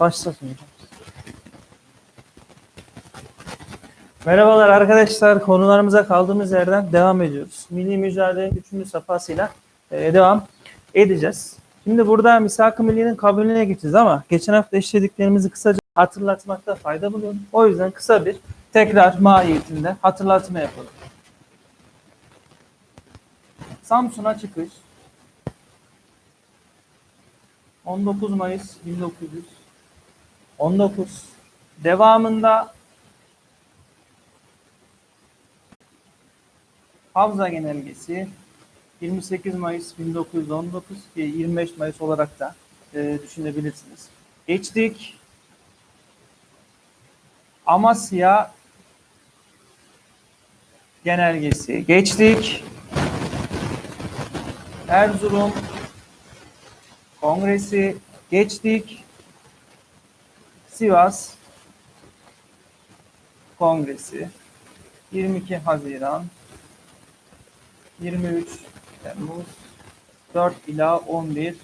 Başlasın. Merhabalar arkadaşlar. Konularımıza kaldığımız yerden devam ediyoruz. Milli mücadelenin 3. safhasıyla e, devam edeceğiz. Şimdi burada misak-ı milliyenin kabulüne gideceğiz ama geçen hafta işlediklerimizi kısaca hatırlatmakta fayda buluyorum. O yüzden kısa bir tekrar mahiyetinde hatırlatma yapalım. Samsun'a çıkış 19 Mayıs 1919 devamında Havza Genelgesi 28 Mayıs 1919 ki 25 Mayıs olarak da e, düşünebilirsiniz. Geçtik. Amasya Genelgesi. Geçtik. Erzurum Kongresi. Geçtik. Sivas Kongresi. 22 Haziran 23 Temmuz 4 ila 11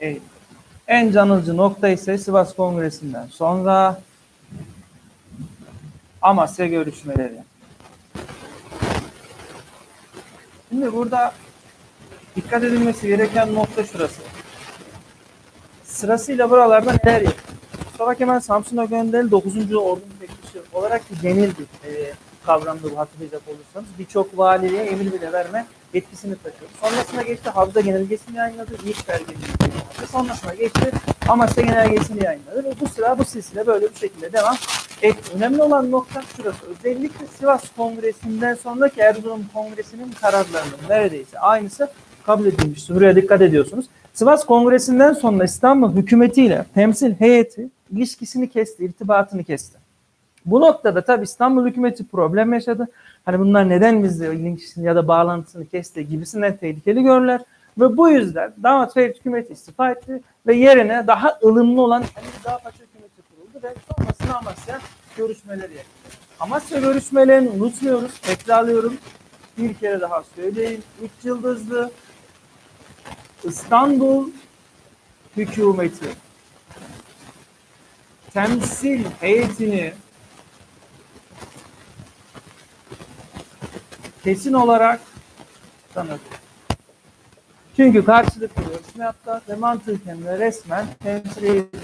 Eylül. En canlıcı nokta ise Sivas Kongresi'nden sonra Amasya görüşmeleri. Şimdi burada dikkat edilmesi gereken nokta şurası. Sırasıyla buralarda neler yapıyor? Mustafa Kemal Samsun'a gönderildi 9. Ordu Müfettişi olarak genel bir e, kavramdı bu hatırlayacak olursanız. Birçok valiliğe emir bile verme yetkisini taşıyor. Sonrasında geçti Havza Genelgesi'ni yayınladı. İlk belgesini yayınladı. Sonrasında geçti Amasya Genelgesi'ni yayınladı. Ve bu sıra bu silsile böyle bir şekilde devam etti. Önemli olan nokta şurası. Özellikle Sivas Kongresi'nden sonraki Erzurum Kongresi'nin kararlarının neredeyse aynısı kabul edilmiştir. Buraya dikkat ediyorsunuz. Sivas Kongresi'nden sonra İstanbul hükümetiyle temsil heyeti ilişkisini kesti, irtibatını kesti. Bu noktada tabii İstanbul hükümeti problem yaşadı. Hani bunlar neden bizle ilişkisini ya da bağlantısını kesti gibisinden tehlikeli görürler. Ve bu yüzden damat Ferit hükümeti istifa etti ve yerine daha ılımlı olan Ali Rıza Paşa hükümeti kuruldu ve sonrasında Amasya görüşmeleri yapıldı. Amasya görüşmelerini unutmuyoruz. Tekrarlıyorum. Bir kere daha söyleyeyim. Üç yıldızlı İstanbul hükümeti temsil heyetini kesin olarak tanıdı. Çünkü karşılıklı görüşme yaptılar ve mantıken ve resmen temsil heyetini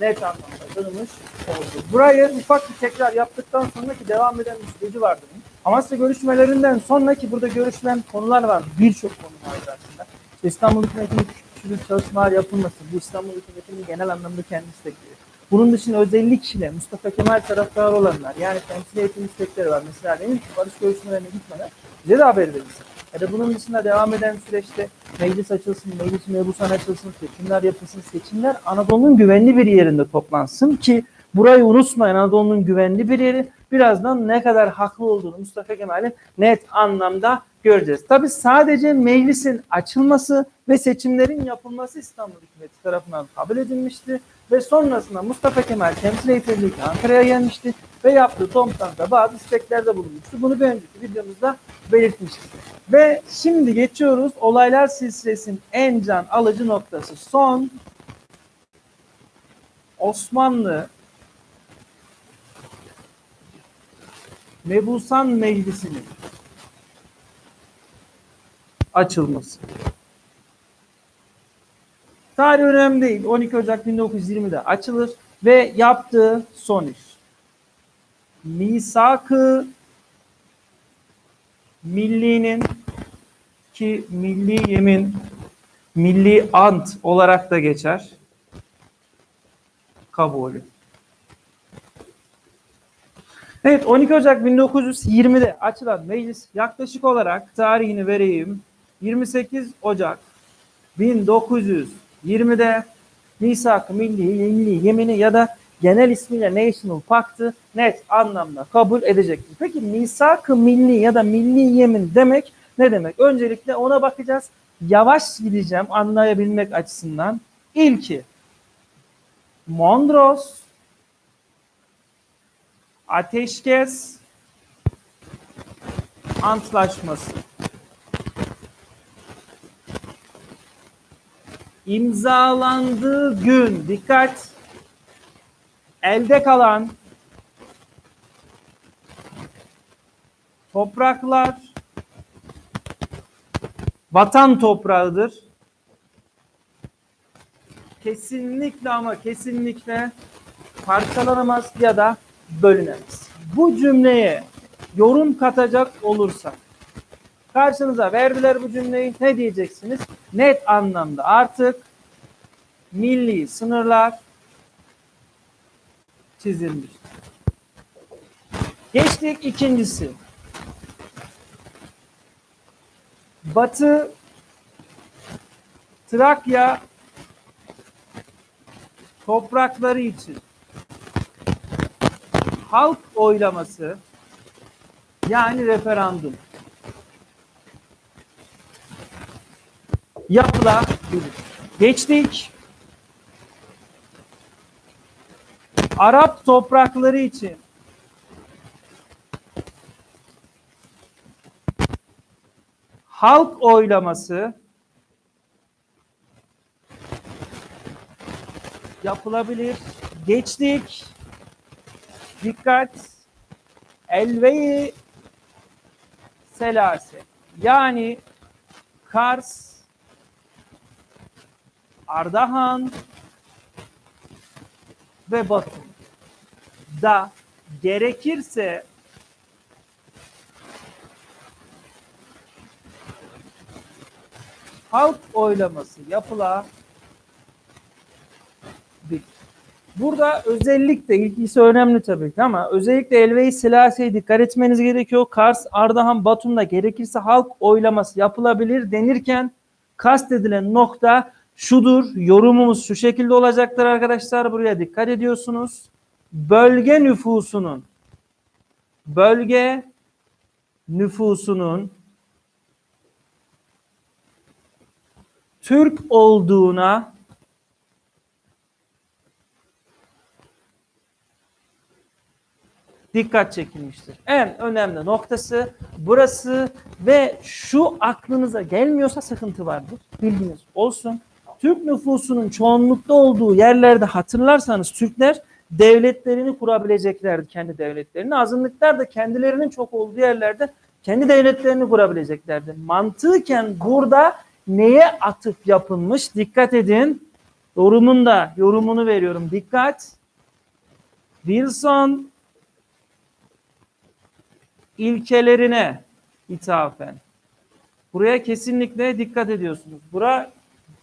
net anlamda tanımış oldu. Burayı ufak bir tekrar yaptıktan sonraki devam eden bir süreci vardı. Amasya görüşmelerinden sonraki burada görüşülen konular var. Birçok konu var aslında. İşte İstanbul hükümetinin küçük çalışmalar yapılması, bu İstanbul hükümetinin genel anlamda kendisi de giriyor. Bunun dışında özellikle Mustafa Kemal taraftarı olanlar, yani temsil eğitim istekleri var. Mesela ki barış görüşmelerine gitmeden bize de haber verilsin. Ya da bunun dışında devam eden süreçte meclis açılsın, meclis mebusan açılsın, seçimler yapılsın. Seçimler Anadolu'nun güvenli bir yerinde toplansın ki burayı unutmayın Anadolu'nun güvenli bir yeri. Birazdan ne kadar haklı olduğunu Mustafa Kemal'in net anlamda göreceğiz. Tabi sadece meclisin açılması ve seçimlerin yapılması İstanbul hükümeti tarafından kabul edilmişti ve sonrasında Mustafa Kemal temsil heyetiyle Ankara'ya gelmişti ve yaptığı toplantıda bazı isteklerde bulunmuştu. Bunu bir önceki videomuzda belirtmiştik. Ve şimdi geçiyoruz olaylar silsilesinin en can alıcı noktası. Son Osmanlı Mebusan Meclisi'nin açılması. Tarih önemli değil. 12 Ocak 1920'de açılır ve yaptığı son iş. Misak-ı Milli'nin ki milli yemin, milli ant olarak da geçer. Kabulü. Evet 12 Ocak 1920'de açılan meclis yaklaşık olarak tarihini vereyim. 28 Ocak 1920'de Misak-ı Milli, Milli Yemini ya da genel ismiyle National Pact'ı net anlamda kabul edecektir. Peki Misak-ı Milli ya da Milli Yemin demek ne demek? Öncelikle ona bakacağız. Yavaş gideceğim anlayabilmek açısından. İlki Mondros Ateşkes Antlaşması. imzalandığı gün dikkat elde kalan topraklar vatan toprağıdır. Kesinlikle ama kesinlikle parçalanamaz ya da bölünemez. Bu cümleye yorum katacak olursak karşınıza verdiler bu cümleyi ne diyeceksiniz? Net anlamda artık milli sınırlar çizilmiş. Geçtik ikincisi. Batı Trakya toprakları için halk oylaması yani referandum yapılabilir. Geçtik. Arap toprakları için halk oylaması yapılabilir. Geçtik. Dikkat. Elveyi selase. Yani Kars, Ardahan ve Batum da gerekirse halk oylaması yapılabilir. Burada özellikle ilgisi önemli tabii ki ama özellikle Elve-i Selase'ye dikkat etmeniz gerekiyor. Kars, Ardahan, Batum'da gerekirse halk oylaması yapılabilir denirken kastedilen nokta şudur. Yorumumuz şu şekilde olacaktır arkadaşlar. Buraya dikkat ediyorsunuz. Bölge nüfusunun bölge nüfusunun Türk olduğuna dikkat çekilmiştir. En önemli noktası burası ve şu aklınıza gelmiyorsa sıkıntı vardır. Bilginiz olsun. Türk nüfusunun çoğunlukta olduğu yerlerde hatırlarsanız Türkler devletlerini kurabileceklerdi kendi devletlerini. Azınlıklar da kendilerinin çok olduğu yerlerde kendi devletlerini kurabileceklerdi. Mantıken burada neye atıf yapılmış? Dikkat edin. Yorumun da yorumunu veriyorum. Dikkat. Wilson ilkelerine ithafen. Buraya kesinlikle dikkat ediyorsunuz. Bura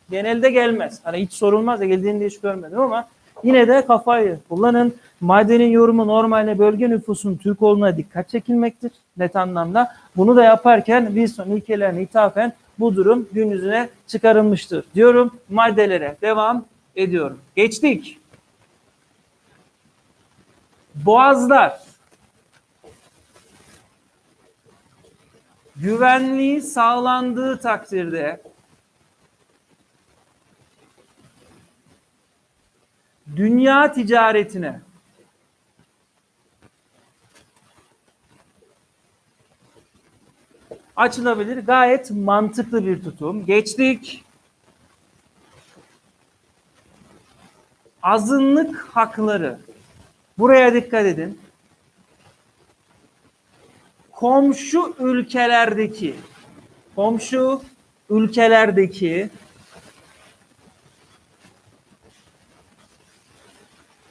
genelde gelmez. Hani hiç sorulmaz da geldiğinde hiç görmedim ama yine de kafayı kullanın. Madenin yorumu normalde bölge nüfusunun Türk olduğuna dikkat çekilmektir. Net anlamda. Bunu da yaparken Wilson ilkelerine ithafen bu durum gün yüzüne çıkarılmıştır. Diyorum maddelere devam ediyorum. Geçtik. Boğazlar. Güvenliği sağlandığı takdirde dünya ticaretine açılabilir. Gayet mantıklı bir tutum. Geçtik. Azınlık hakları. Buraya dikkat edin komşu ülkelerdeki komşu ülkelerdeki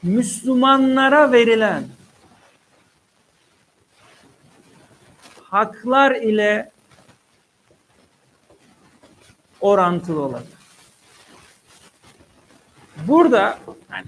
Müslümanlara verilen haklar ile orantılı olacak. Burada yani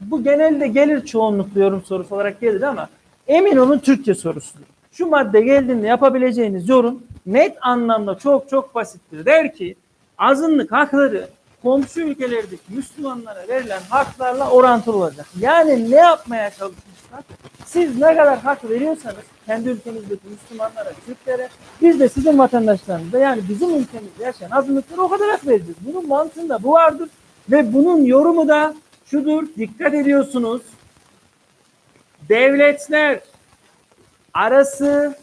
bu genelde gelir çoğunluklu yorum sorusu olarak gelir ama emin olun Türkçe sorusudur şu madde geldiğinde yapabileceğiniz yorum net anlamda çok çok basittir. Der ki azınlık hakları komşu ülkelerdeki Müslümanlara verilen haklarla orantılı olacak. Yani ne yapmaya çalışmışlar? Siz ne kadar hak veriyorsanız kendi ülkenizdeki Müslümanlara, Türklere biz de sizin vatandaşlarınıza yani bizim ülkemizde yaşayan azınlıklara o kadar hak vereceğiz. Bunun mantığında bu vardır ve bunun yorumu da şudur. Dikkat ediyorsunuz. Devletler arası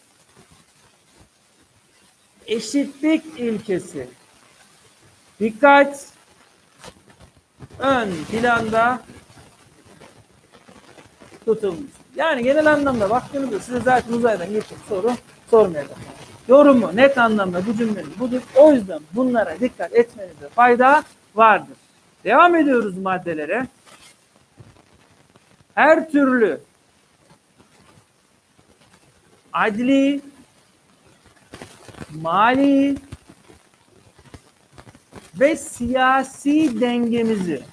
eşitlik ilkesi. Dikkat! ön planda tutulmuş. Yani genel anlamda baktığınızda size zaten uzaydan geçip soru sormayacak. Yorumu net anlamda bu cümlenin budur. O yüzden bunlara dikkat etmenizde fayda vardır. Devam ediyoruz maddelere. Her türlü adli, mali ve siyasi dengemizi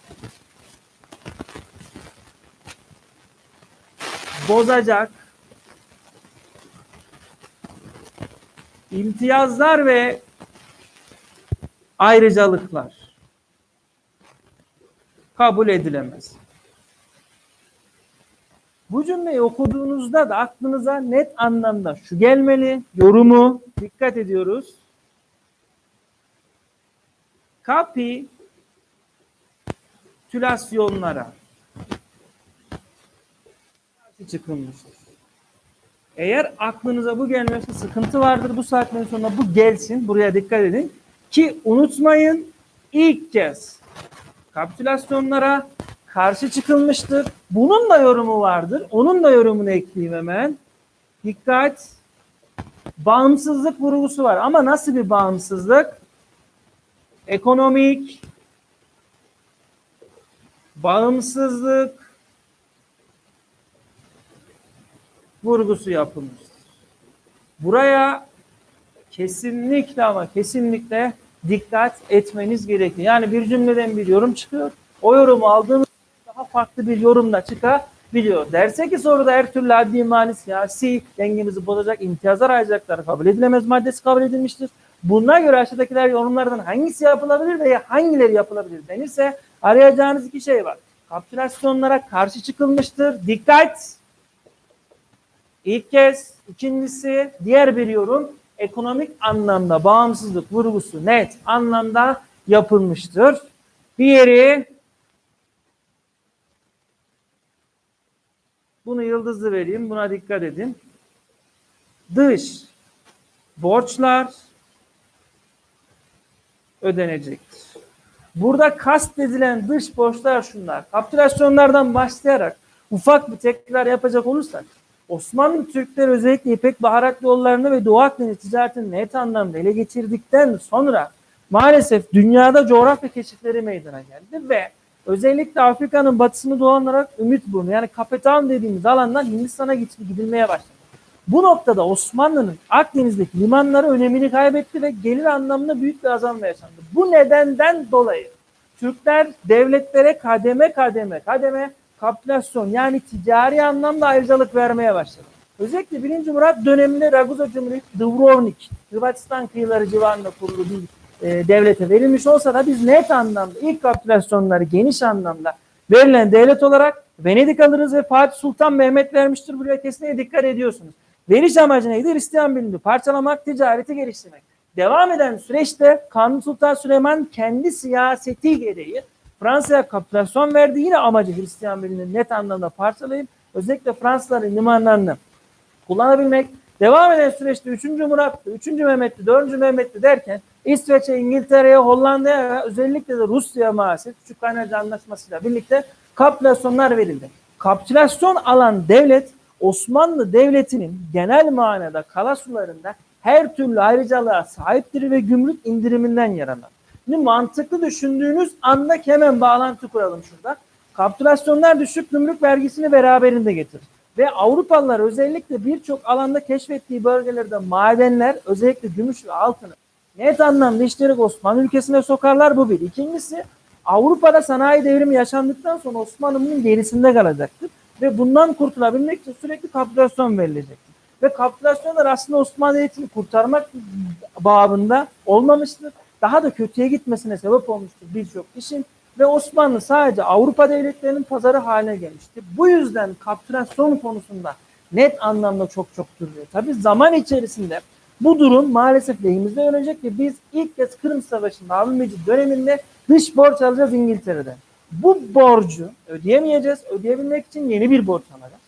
bozacak imtiyazlar ve ayrıcalıklar kabul edilemez. Bu cümleyi okuduğunuzda da aklınıza net anlamda şu gelmeli. Yorumu dikkat ediyoruz. Kapitülasyonlara karşı çıkılmıştır. Eğer aklınıza bu gelmiyorsa sıkıntı vardır. Bu saatten sonra bu gelsin. Buraya dikkat edin. Ki unutmayın ilk kez kapitülasyonlara karşı çıkılmıştır. Bunun da yorumu vardır. Onun da yorumunu ekleyeyim hemen. Dikkat. Bağımsızlık vurgusu var. Ama nasıl bir bağımsızlık? Ekonomik, bağımsızlık vurgusu yapılmıştır. Buraya kesinlikle ama kesinlikle dikkat etmeniz gerekiyor. Yani bir cümleden bir yorum çıkıyor. O yorumu aldığınız daha farklı bir yorum da çıkabiliyor. Derse ki soruda her türlü adli mali siyasi dengemizi bozacak imtiyazlar ayacaklar kabul edilemez maddesi kabul edilmiştir. Buna göre aşağıdakiler yorumlardan hangisi yapılabilir veya hangileri yapılabilir denirse arayacağınız iki şey var. Kapitülasyonlara karşı çıkılmıştır. Dikkat! İlk kez, ikincisi diğer bir yorum ekonomik anlamda bağımsızlık vurgusu net anlamda yapılmıştır. Diğeri bunu yıldızlı vereyim. Buna dikkat edin. Dış borçlar ödenecektir. Burada kastedilen dış borçlar şunlar. Kapitülasyonlardan başlayarak ufak bir tekrar yapacak olursak Osmanlı Türkleri özellikle İpek baharat yollarını ve Doğu Akdeniz ticaretini net anlamda ele geçirdikten sonra maalesef dünyada coğrafya keşifleri meydana geldi ve özellikle Afrika'nın batısını dolanarak Ümitburnu yani Kapetan dediğimiz alandan Hindistan'a gidilmeye başladı. Bu noktada Osmanlı'nın Akdeniz'deki limanları önemini kaybetti ve gelir anlamında büyük bir azalma yaşandı. Bu nedenden dolayı Türkler devletlere kademe kademe kademe kapitülasyon yani ticari anlamda ayrıcalık vermeye başladı. Özellikle 1. Murat döneminde Raguza Cumhuriyeti Dubrovnik, Hırvatistan kıyıları civarında kurulu bir e, devlete verilmiş olsa da biz net anlamda ilk kapitülasyonları geniş anlamda verilen devlet olarak Venedik alırız ve Fatih Sultan Mehmet vermiştir. Buraya kesinlikle dikkat ediyorsunuz. Veriş amacı neydi? Hristiyan bilimi parçalamak, ticareti geliştirmek. Devam eden süreçte Kanuni Sultan Süleyman kendi siyaseti gereği Fransa'ya kapitülasyon verdi. Yine amacı Hristiyan bilimini net anlamda parçalayıp özellikle Fransızların limanlarını kullanabilmek. Devam eden süreçte 3. Murat'tı, 3. Mehmet'ti, 4. Mehmet'ti derken İsveç'e, İngiltere'ye, Hollanda'ya ve özellikle de Rusya'ya maalesef Küçük Kaynarca Anlaşması'yla birlikte kapitülasyonlar verildi. Kapitülasyon alan devlet Osmanlı Devleti'nin genel manada kala sularında her türlü ayrıcalığa sahiptir ve gümrük indiriminden yararlanır. Şimdi mantıklı düşündüğünüz anda hemen bağlantı kuralım şurada. Kapitülasyonlar düşük gümrük vergisini beraberinde getirir. Ve Avrupalılar özellikle birçok alanda keşfettiği bölgelerde madenler özellikle gümüş ve altını net anlamda işleyerek Osmanlı ülkesine sokarlar bu bir. İkincisi Avrupa'da sanayi devrimi yaşandıktan sonra Osmanlı'nın gerisinde kalacaktır. Ve bundan kurtulabilmek için sürekli kapitülasyon verilecektir. Ve kapitülasyonlar aslında Osmanlı Devleti'ni kurtarmak babında olmamıştır. Daha da kötüye gitmesine sebep olmuştur birçok işin. Ve Osmanlı sadece Avrupa devletlerinin pazarı haline gelmişti. Bu yüzden kapitülasyon konusunda net anlamda çok çok duruyor. Tabii zaman içerisinde bu durum maalesef lehimizde dönecek ve biz ilk kez Kırım Savaşı'nda Harun Mecid döneminde dış borç alacağız İngiltere'den. Bu borcu ödeyemeyeceğiz. Ödeyebilmek için yeni bir borç alacağız.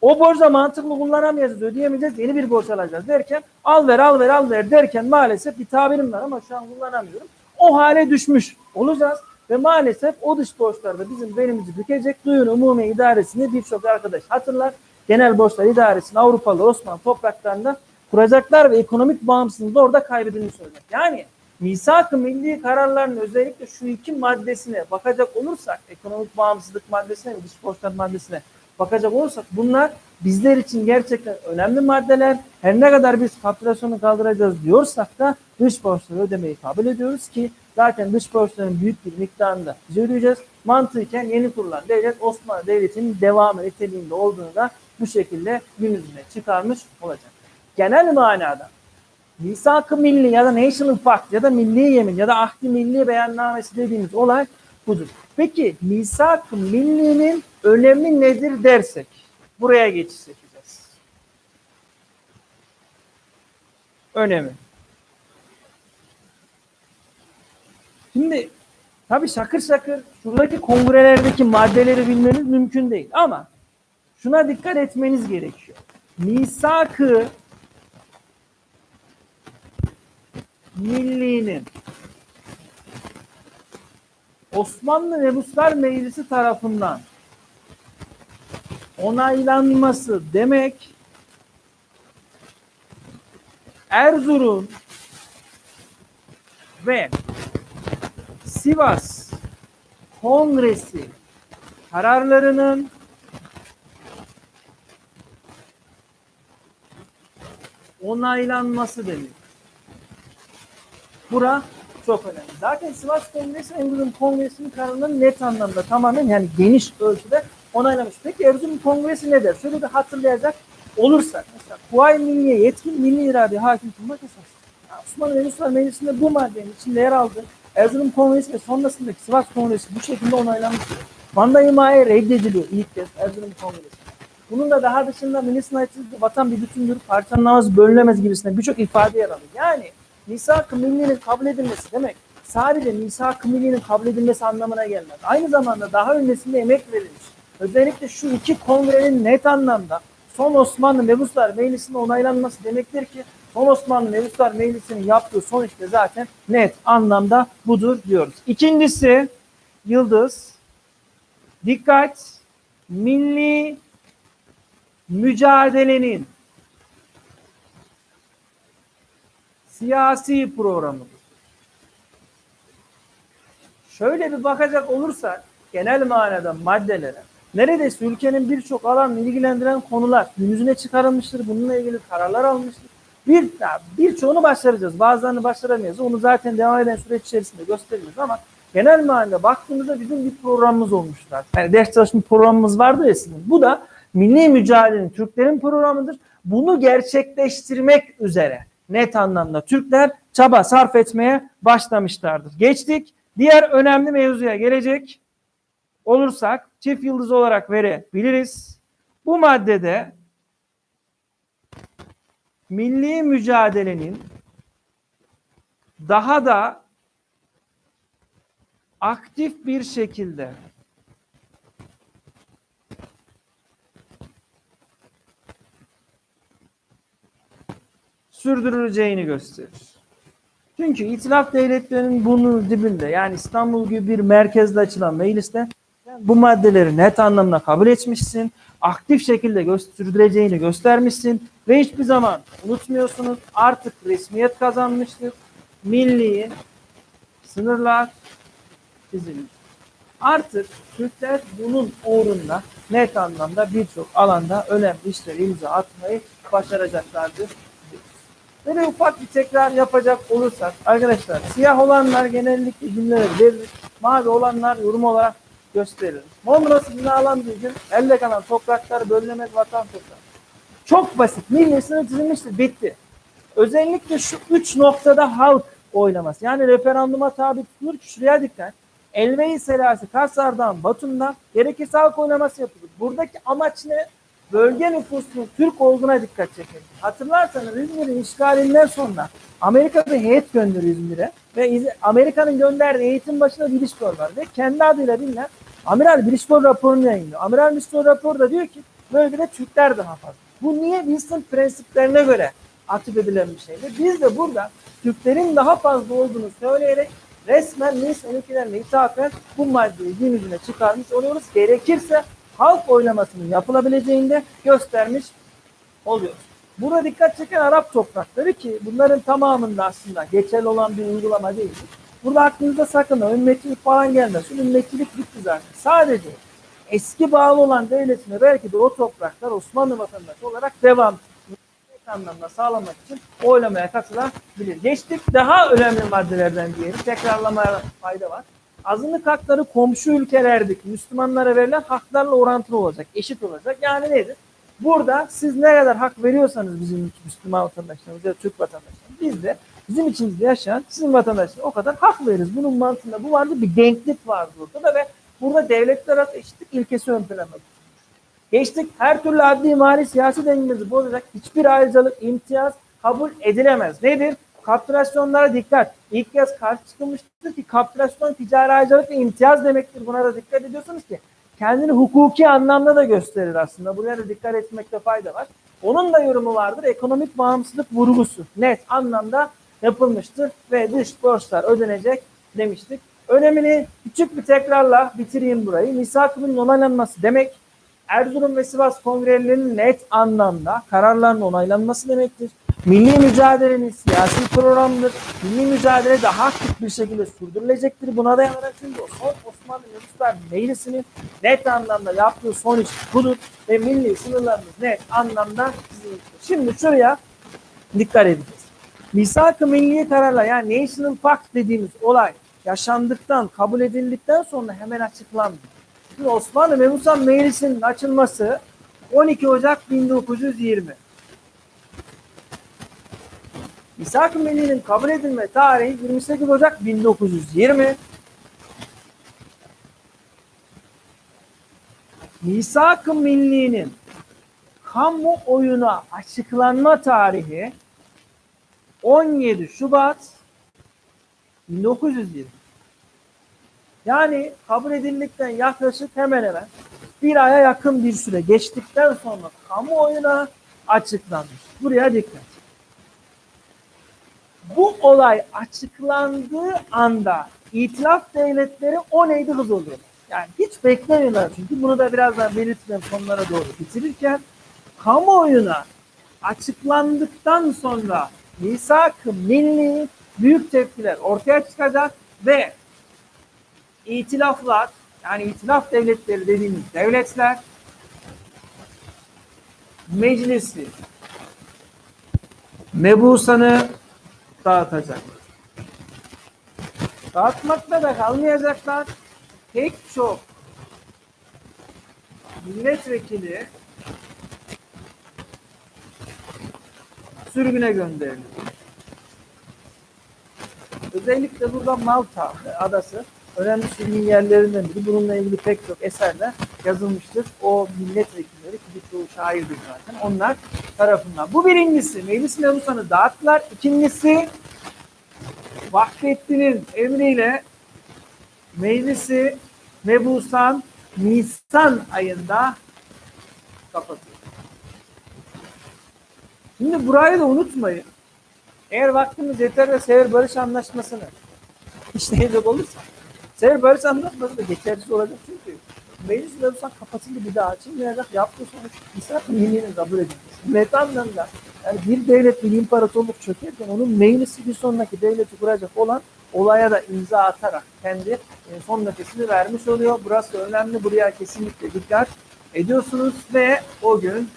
O borcu mantıklı kullanamayacağız, ödeyemeyeceğiz, yeni bir borç alacağız derken al ver al ver al ver derken maalesef bir tabirim var ama şu an kullanamıyorum. O hale düşmüş olacağız. Ve maalesef o dış borçlar da bizim belimizi bükecek. Duyun Umumi İdaresi'nde birçok arkadaş hatırlar. Genel Borçlar İdaresi'ni Avrupalı Osmanlı topraklarında kuracaklar ve ekonomik bağımsızlığı da orada kaybedilmiş olacak. Yani misak-ı milli kararların özellikle şu iki maddesine bakacak olursak, ekonomik bağımsızlık maddesine ve dış borçlar maddesine bakacak olursak bunlar bizler için gerçekten önemli maddeler. Her ne kadar biz kapitülasyonu kaldıracağız diyorsak da dış borçları ödemeyi kabul ediyoruz ki zaten dış borçların büyük bir miktarını da biz. Mantıken yeni kurulan devlet Osmanlı Devleti'nin devamı niteliğinde olduğunu da bu şekilde gün yüzüne çıkarmış olacak. Genel manada misak-ı milli ya da national pact ya da milli yemin ya da ahdi milli beyannamesi dediğimiz olay budur. Peki misak-ı millinin önemi nedir dersek buraya geçiş yapacağız. Önemi. Şimdi tabii şakır şakır şuradaki kongrelerdeki maddeleri bilmeniz mümkün değil ama şuna dikkat etmeniz gerekiyor. Misak-ı millinin Osmanlı Nebuslar Meclisi tarafından onaylanması demek Erzurum ve Sivas Kongresi kararlarının onaylanması demek. Bura çok önemli. Zaten Sivas Kongresi Erzurum Kongresi'nin kararını net anlamda tamamen yani geniş ölçüde onaylamış. Peki Erzurum Kongresi ne der? Şöyle bir hatırlayacak olursak mesela Kuvayi Milliye yetkin milli irade hakim kılmak esas. Osmanlı Uluslar Meclisi'nde bu maddenin içinde yer aldı. Erzurum Kongresi ve sonrasındaki Sivas Kongresi bu şekilde onaylanmıştır. Manda himaye reddediliyor ilk kez Erzurum Kongresi. Bunun da daha dışında sınırcılık vatan bir bütündür, parçalanamaz, bölünemez gibisinde birçok ifade yer alıyor. Yani misak-ı millinin kabul edilmesi demek sadece misak-ı millinin kabul edilmesi anlamına gelmez. Aynı zamanda daha öncesinde emek verilmiş. Özellikle şu iki kongrenin net anlamda son Osmanlı Mebuslar Meclisi'nin onaylanması demektir ki son Osmanlı Mebuslar Meclisi'nin yaptığı son işte zaten net anlamda budur diyoruz. İkincisi Yıldız dikkat milli mücadelenin siyasi programıdır. Şöyle bir bakacak olursak genel manada maddelere neredeyse ülkenin birçok alanını ilgilendiren konular gün çıkarılmıştır. Bununla ilgili kararlar almıştır. Bir, birçoğunu başaracağız. Bazılarını başaramayacağız. Onu zaten devam eden süreç içerisinde göstereceğiz ama genel manada baktığımızda bizim bir programımız olmuştur. Yani ders çalışma programımız vardı ya sizin. Bu da milli mücadelenin Türklerin programıdır. Bunu gerçekleştirmek üzere net anlamda Türkler çaba sarf etmeye başlamışlardır. Geçtik. Diğer önemli mevzuya gelecek olursak çift yıldız olarak verebiliriz. Bu maddede milli mücadelenin daha da aktif bir şekilde sürdürüleceğini gösterir. Çünkü itilaf devletlerinin burnunun dibinde yani İstanbul gibi bir merkezde açılan mecliste bu maddeleri net anlamda kabul etmişsin, aktif şekilde gö sürdüreceğini göstermişsin ve hiçbir zaman unutmuyorsunuz artık resmiyet kazanmıştır. Milli sınırlar çizilmiş. Artık Türkler bunun uğrunda net anlamda birçok alanda önemli işleri imza atmayı başaracaklardır. Böyle ufak bir tekrar yapacak olursak arkadaşlar siyah olanlar genellikle cümleleri verilir. Mavi olanlar yorum olarak gösterilir. Mondrası binalandığı gün elde kalan topraklar bölünemez vatan toprağı. Çok basit. Milli sınır çizilmiştir. Bitti. Özellikle şu üç noktada halk oylaması. Yani referanduma tabi tutulur ki şuraya dikkat. Elve-i Selasi Karsar'dan Batum'dan gerekirse halk oylaması yapılır. Buradaki amaç ne? bölge nüfusunun Türk olduğuna dikkat çekelim. Hatırlarsanız İzmir'in işgalinden sonra Amerika bir heyet gönderiyor İzmir'e ve Amerika'nın gönderdiği eğitim başında Bilişbor var ve kendi adıyla bilinen Amiral Bilişbor raporunu yayınlıyor. Amiral Bilişbor raporu da diyor ki bölgede Türkler daha fazla. Bu niye Wilson prensiplerine göre atıf edilen bir şeydi. Biz de burada Türklerin daha fazla olduğunu söyleyerek resmen Nisan ülkelerine ithafen bu maddeyi gün yüzüne çıkarmış oluyoruz. Gerekirse halk oylamasının yapılabileceğini de göstermiş oluyoruz. Burada dikkat çeken Arap toprakları ki bunların tamamında aslında geçerli olan bir uygulama değil. Burada aklınıza sakın ümmetçilik falan gelmesin. Ümmetçilik bitti zaten. Sadece eski bağlı olan devletine belki de o topraklar Osmanlı vatandaşı olarak devam anlamda sağlamak için oylamaya katılabilir. Geçtik daha önemli maddelerden diyelim. Tekrarlamaya fayda var. Azınlık hakları komşu ülkelerdeki Müslümanlara verilen haklarla orantılı olacak, eşit olacak. Yani nedir? Burada siz ne kadar hak veriyorsanız bizim Müslüman vatandaşlarımıza, Türk vatandaşlarımıza, biz de bizim içimizde yaşayan sizin vatandaşlar o kadar hak veririz. Bunun mantığında bu vardı bir denklik vardı ortada ve burada devletler arası eşitlik ilkesi ön plana. Geçtik her türlü adli mali siyasi dengemizi bozacak hiçbir ayrıcalık, imtiyaz kabul edilemez. Nedir? Kapitülasyonlara dikkat. İlk kez karşı çıkılmıştır ki kapitülasyon ticari ayrıcalık ve imtiyaz demektir. Buna da dikkat ediyorsunuz ki kendini hukuki anlamda da gösterir aslında. Buraya da dikkat etmekte fayda var. Onun da yorumu vardır. Ekonomik bağımsızlık vurgusu net anlamda yapılmıştır ve dış borçlar ödenecek demiştik. Önemini küçük bir tekrarla bitireyim burayı. Misak-ı onaylanması demek Erzurum ve Sivas kongrelerinin net anlamda kararların onaylanması demektir. Milli mücadelenin siyasi programıdır. Milli mücadele daha aktif bir şekilde sürdürülecektir. Buna dayanarak o son Osmanlı Meclisler Meclisi'nin net anlamda yaptığı son iş budur ve milli sınırlarımız net anlamda çizilmiştir. Şimdi şuraya dikkat edeceğiz. Misak-ı milli kararla yani National Pact dediğimiz olay yaşandıktan, kabul edildikten sonra hemen açıklandı. Şimdi Osmanlı Mebusan Meclisi'nin açılması 12 Ocak 1920. İshak-ı Milli'nin kabul edilme tarihi 28 Ocak 1920. Misak-ı Milli'nin kamuoyuna açıklanma tarihi 17 Şubat 1920. Yani kabul edildikten yaklaşık hemen hemen bir aya yakın bir süre geçtikten sonra kamuoyuna açıklanmış. Buraya dikkat. Bu olay açıklandığı anda itilaf devletleri o neydi hız oluyor. Yani hiç beklemiyorlar çünkü bunu da birazdan belirteceğim konulara doğru bitirirken kamuoyuna açıklandıktan sonra misak-ı milli büyük tepkiler ortaya çıkacak ve itilaflar yani itilaf devletleri dediğimiz devletler meclisi mebusanı dağıtacak. Dağıtmakla da kalmayacaklar. Pek çok milletvekili sürgüne gönderilir. Özellikle burada Malta adası önemli sürgün yerlerinden biri. Bununla ilgili pek çok eserler yazılmıştır. O milletvekilleri ki birçoğu şairdir zaten. Onlar tarafından. Bu birincisi. Meclis mebusanı dağıttılar. İkincisi Vahdettin'in emriyle meclisi mebusan Nisan ayında kapatıyor. Şimdi burayı da unutmayın. Eğer vaktimiz yeter ve Sever Barış Anlaşması'nı işleyecek olursa Sever Barış Anlaşması da geçersiz olacak çünkü meclis mebusan kapatıldı bir daha açılmayacak. Yaptığı sonuç İsrail millinin kabul edilmesi. Net anlamda yani bir devlet bir imparatorluk çökerken onun meclisi bir sonraki devleti kuracak olan olaya da imza atarak kendi e, son nefesini vermiş oluyor. Burası önemli. Buraya kesinlikle dikkat ediyorsunuz ve o gün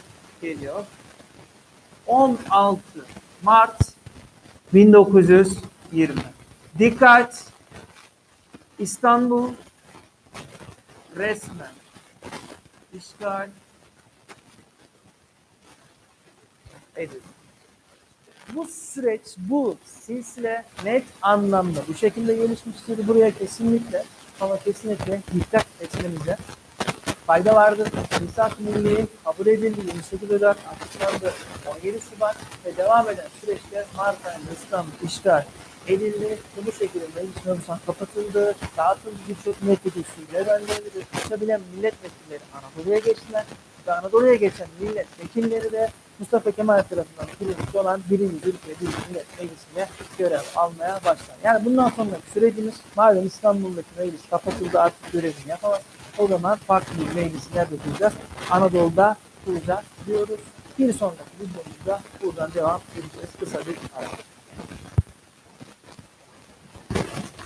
geliyor. 16 Mart 1920. Dikkat! İstanbul resmen işgal edildi. Bu süreç, bu silsile net anlamda bu şekilde gelişmiştir. Buraya kesinlikle ama kesinlikle dikkat etmemize fayda vardır. Misak Milli kabul edildi. 28 Ocak açıklandı. 17 Şubat ve devam eden süreçte Mart ayında İstanbul işgal edildi. Ve bu şekilde meclis mebusan kapatıldı. Dağıtıldı birçok milletvekili sürgüne gönderildi. Kaçabilen milletvekilleri Anadolu'ya geçtiler. Ve Anadolu'ya geçen milletvekilleri de Mustafa Kemal tarafından kurulmuş olan birinci Türkiye Büyük Millet Meclisi'ne görev almaya başlar. Yani bundan sonraki sürecimiz malum İstanbul'daki meclis kapatıldı artık görevini yapamaz. O zaman farklı bir meclisi nerede kuracağız? Anadolu'da kuracağız diyoruz. Bir sonraki videomuzda buradan devam edeceğiz. Kısa bir ara.